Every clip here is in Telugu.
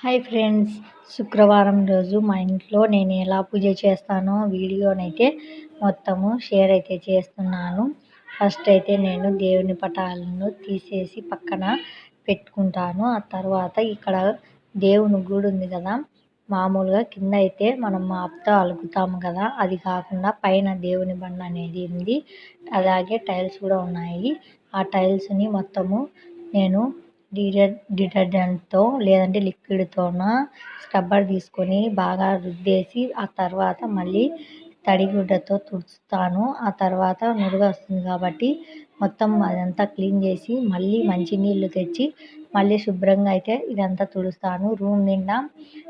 హాయ్ ఫ్రెండ్స్ శుక్రవారం రోజు మా ఇంట్లో నేను ఎలా పూజ చేస్తానో వీడియోనైతే మొత్తము షేర్ అయితే చేస్తున్నాను. ఫస్ట్ అయితే నేను దేవుని పటాలను తీసేసి పక్కన పెట్టుకుంటాను. ఆ తర్వాత ఇక్కడ దేవుని గుడి ఉంది కదా మామూలుగా కింద అయితే మనం మాపుతో అలుగుతాము కదా. అది కాకుండా పైన దేవుని బండ అనేది ఉంది. అలాగే టైల్స్ కూడా ఉన్నాయి. ఆ టైల్స్ని మొత్తము నేను డిటర్ డిటర్జెంట్తో లేదంటే లిక్విడ్తోన స్క్రబ్బర్ తీసుకొని బాగా రుద్దేసి ఆ తర్వాత మళ్ళీ తడిగుడ్డతో తుడుస్తాను. ఆ తర్వాత నురుగు వస్తుంది కాబట్టి మొత్తం అదంతా క్లీన్ చేసి మళ్ళీ మంచినీళ్ళు తెచ్చి మళ్ళీ శుభ్రంగా అయితే ఇదంతా తుడుస్తాను. రూమ్ నిండా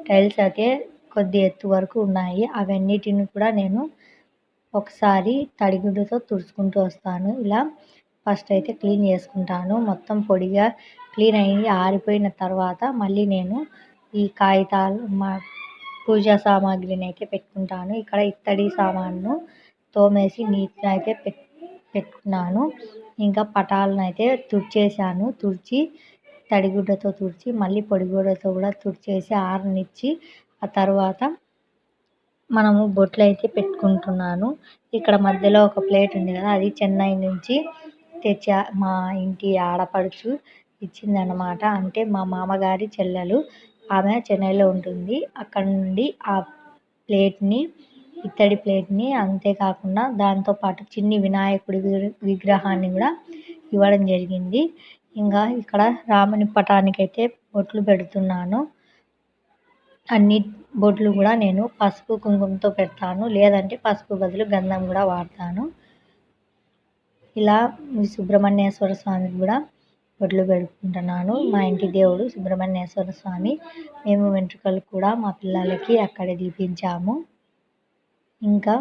టైల్స్ అయితే కొద్ది ఎత్తు వరకు ఉన్నాయి. అవన్నిటిని కూడా నేను ఒకసారి తడిగుడ్డతో తుడుచుకుంటూ వస్తాను. ఇలా ఫస్ట్ అయితే క్లీన్ చేసుకుంటాను. మొత్తం పొడిగా క్లీన్ అయ్యి ఆరిపోయిన తర్వాత మళ్ళీ నేను ఈ కాగితాలు మా పూజా సామాగ్రిని అయితే పెట్టుకుంటాను. ఇక్కడ ఇత్తడి సామాన్ను తోమేసి నీట్గా అయితే పెట్ పెట్టుకున్నాను. ఇంకా పటాలను అయితే తుడిచేసాను తుడిచి తడిగుడ్డతో తుడిచి మళ్ళీ పొడిగుడ్డతో కూడా తుడిచేసి ఆరనిచ్చి ఆ తర్వాత మనము బొట్లు అయితే పెట్టుకుంటున్నాను. ఇక్కడ మధ్యలో ఒక ప్లేట్ ఉంది కదా అది చెన్నై నుంచి తెచ్చా మా ఇంటి ఆడపడుచు ఇచ్చిందనమాట అంటే మా మామగారి చెల్లెలు. ఆమె చెన్నైలో ఉంటుంది. అక్కడ నుండి ఆ ప్లేట్ని ఇత్తడి ప్లేట్ని అంతేకాకుండా దాంతోపాటు చిన్ని వినాయకుడి విగ్రహాన్ని కూడా ఇవ్వడం జరిగింది. ఇంకా ఇక్కడ రాముని పటానికైతే బొట్లు పెడుతున్నాను. అన్ని బొట్లు కూడా నేను పసుపు కుంకుమతో పెడతాను. లేదంటే పసుపు బదులు గంధం కూడా వాడతాను. ఇలా సుబ్రహ్మణ్యేశ్వర స్వామికి కూడా బొడ్లు పెడుకుంటున్నాను. మా ఇంటి దేవుడు సుబ్రహ్మణ్యేశ్వర స్వామి. మేము వెంట్రుకలు కూడా మా పిల్లలకి అక్కడే దీపించాము. ఇంకా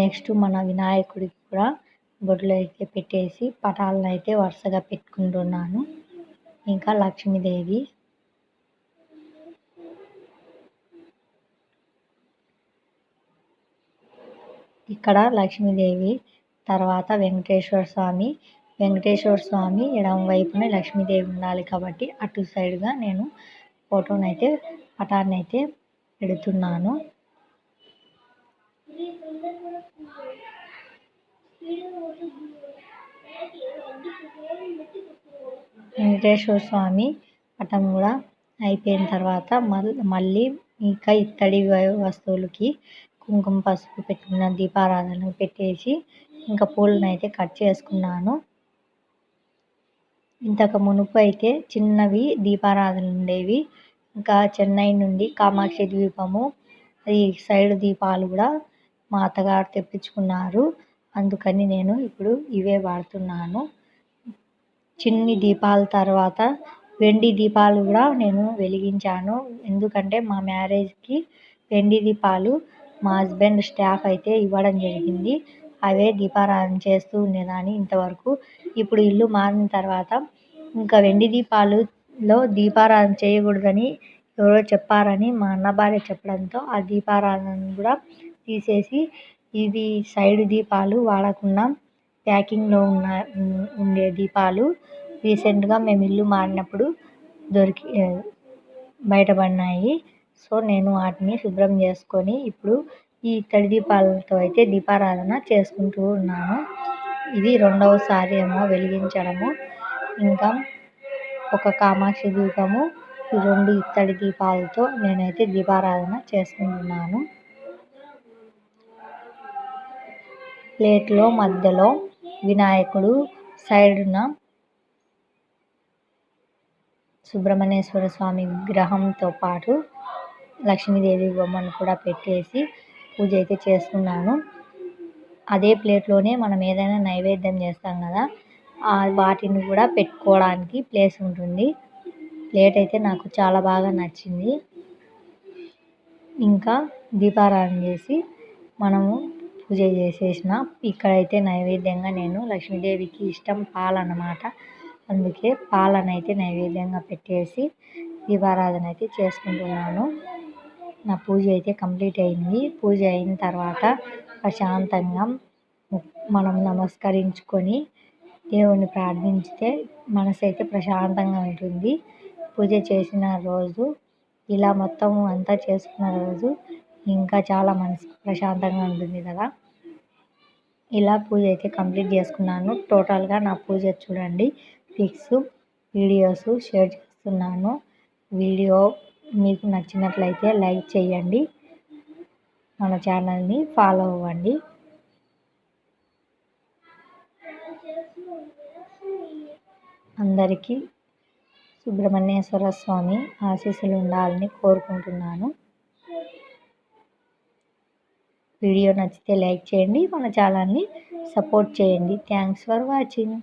నెక్స్ట్ మన వినాయకుడికి కూడా బొడ్లు అయితే పెట్టేసి పటాలను అయితే వరుసగా పెట్టుకుంటున్నాను. ఇంకా లక్ష్మీదేవి. ఇక్కడ లక్ష్మీదేవి తర్వాత వెంకటేశ్వర స్వామి. వెంకటేశ్వర స్వామి ఎడమ వైపున లక్ష్మీదేవి ఉండాలి కాబట్టి అటు సైడ్గా నేను ఫోటోని అయితే పటాన్ని అయితే పెడుతున్నాను. వెంకటేశ్వర స్వామి పటం కూడా అయిపోయిన తర్వాత మళ్ళీ ఇంకా ఇత్తడి వస్తువులకి కుంకుమ పసుపు పెట్టుకున్న దీపారాధన పెట్టేసి ఇంకా పూలను అయితే కట్ చేసుకున్నాను. ఇంతకు మునుపు అయితే చిన్నవి దీపారాధనలు ఉండేవి. ఇంకా చెన్నై నుండి కామాక్షి ద్వీపము ఈ సైడ్ దీపాలు కూడా మా అత్తగారు తెప్పించుకున్నారు. అందుకని నేను ఇప్పుడు ఇవే వాడుతున్నాను. చిన్ని దీపాల తర్వాత వెండి దీపాలు కూడా నేను వెలిగించాను. ఎందుకంటే మా మ్యారేజ్కి వెండి దీపాలు మా హస్బెండ్ స్టాఫ్ అయితే ఇవ్వడం జరిగింది. అవే దీపారాధన చేస్తూ ఉండేదాన్ని ఇంతవరకు. ఇప్పుడు ఇల్లు మారిన తర్వాత ఇంకా వెండి దీపాలలో దీపారాధన చేయకూడదని ఎవరో చెప్పారని మా అన్న భార్య చెప్పడంతో ఆ దీపారాధన కూడా తీసేసి ఇవి సైడ్ దీపాలు వాడకుండా ప్యాకింగ్లో ఉన్న ఉండే దీపాలు రీసెంట్గా మేము ఇల్లు మారినప్పుడు దొరికి బయటపడినాయి. సో నేను వాటిని శుభ్రం చేసుకొని ఇప్పుడు ఈ ఇత్తడి దీపాలతో అయితే దీపారాధన చేసుకుంటూ ఉన్నాను ఇది రెండవసారి ఏమో వెలిగించడము. ఇంకా ఒక కామాక్షి దీపము ఈ రెండు ఇత్తడి దీపాలతో నేనైతే దీపారాధన చేసుకుంటున్నాను. ప్లేట్లో మధ్యలో వినాయకుడు సైడున సుబ్రహ్మణ్యేశ్వర స్వామి విగ్రహంతో పాటు లక్ష్మీదేవి బొమ్మను కూడా పెట్టేసి పూజ అయితే చేసుకున్నాను. అదే ప్లేట్లోనే మనం ఏదైనా నైవేద్యం చేస్తాం కదా వాటిని కూడా పెట్టుకోవడానికి ప్లేస్ ఉంటుంది. ప్లేట్ అయితే నాకు చాలా బాగా నచ్చింది. ఇంకా దీపారాధన చేసి మనము పూజ చేసేసిన ఇక్కడైతే నైవేద్యంగా నేను లక్ష్మీదేవికి ఇష్టం పాలన్నమాట. అందుకే పాలనైతే నైవేద్యంగా పెట్టేసి దీపారాధన అయితే చేసుకుంటున్నాను. నా పూజ అయితే కంప్లీట్ అయింది. పూజ అయిన తర్వాత ప్రశాంతంగా మనం నమస్కరించుకొని దేవుణ్ణి ప్రార్థించితే మనసు అయితే ప్రశాంతంగా ఉంటుంది. పూజ చేసిన రోజు ఇలా మొత్తం అంతా చేసుకున్న రోజు ఇంకా చాలా మనసు ప్రశాంతంగా ఉంటుంది కదా. ఇలా పూజ అయితే కంప్లీట్ చేసుకున్నాను. టోటల్గా నా పూజ చూడండి. పిక్స్ వీడియోస్ షేర్ చేస్తున్నాను. వీడియో మీకు నచ్చినట్లయితే లైక్ చేయండి. మన ఛానల్ని ఫాలో అవ్వండి. అందరికీ సుబ్రహ్మణ్యేశ్వర స్వామి ఆశీస్సులు ఉండాలని కోరుకుంటున్నాను. వీడియో నచ్చితే లైక్ చేయండి మన ఛానల్ని సపోర్ట్ చేయండి. Thanks for watching.